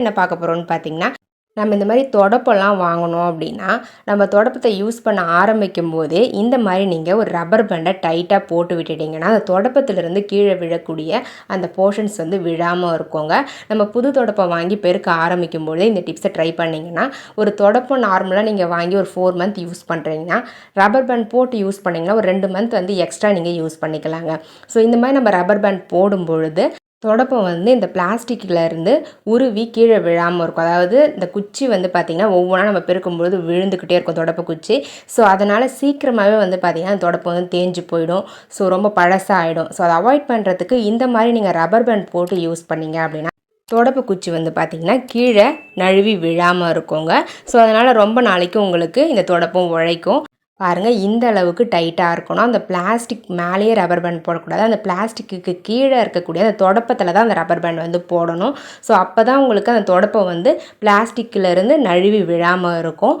என்ன பார்க்க போகிறோம்னு பார்த்தீங்கன்னா நம்ம இந்த மாதிரி தொடப்பெல்லாம் வாங்கணும் அப்படின்னா நம்ம தொடப்பத்தை யூஸ் பண்ண ஆரம்பிக்கும் போதே இந்த மாதிரி நீங்கள் ஒரு ரப்பர் பேண்டை டைட்டாக போட்டு விட்டுட்டிங்கன்னா அந்த தொடப்பத்திலிருந்து கீழே விழக்கூடிய அந்த போர்ஷன்ஸ் வந்து விழாமல் இருக்குங்க. நம்ம புது தொடப்பம் வாங்கி பெருக்க ஆரம்பிக்கும் போதே இந்த டிப்ஸை ட்ரை பண்ணிங்கன்னா ஒரு தொடப்பம் நார்மலாக நீங்கள் வாங்கி ஒரு ஃபோர் மந்த் யூஸ் பண்ணுறீங்கன்னா ரப்பர் பேண்ட் போட்டு யூஸ் பண்ணிங்கன்னா ஒரு ரெண்டு மந்த் வந்து எக்ஸ்ட்ரா நீங்கள் யூஸ் பண்ணிக்கலாங்க. ஸோ இந்த மாதிரி நம்ம ரப்பர் பேண்ட் போடும் பொழுது தொடப்பம் வந்து இந்த பிளாஸ்டிக்கில் இருந்து உருவி கீழே விழாமல் இருக்கும். அதாவது இந்த குச்சி வந்து பார்த்திங்கன்னா ஒவ்வொன்றா நம்ம பெருக்கும்பொழுது விழுந்துக்கிட்டே இருக்கும் தொடப்ப குச்சி. ஸோ அதனால் சீக்கிரமாகவே வந்து பார்த்திங்கன்னா அந்த தொடப்பம் வந்து தேஞ்சு போயிடும். ஸோ ரொம்ப பழசாகிடும் ஸோ அதை அவாய்ட் பண்ணுறதுக்கு இந்த மாதிரி நீங்கள் ரப்பர் பேண்ட் போட்டு யூஸ் பண்ணீங்க அப்படின்னா தொடப்பு குச்சி வந்து பார்த்திங்கன்னா கீழே நழுவி விழாமல் இருக்குங்க. ஸோ அதனால் ரொம்ப நாளைக்கு உங்களுக்கு இந்த தொடப்பம் உழைக்கும். பாருங்கள் இந்த அளவுக்கு டைட்டாக இருக்கணும். அந்த பிளாஸ்டிக் மேலேயே ரப்பர் பேண்ட் போடக்கூடாது. அந்த பிளாஸ்டிக்கு கீழே இருக்கக்கூடிய அந்த தொடப்பத்தில் தான் அந்த ரப்பர் பேண்ட் வந்து போடணும். ஸோ அப்போ தான் உங்களுக்கு அந்த தொடப்பம் வந்து பிளாஸ்டிக்கில் இருந்து நழுவி விழாமல் இருக்கும்.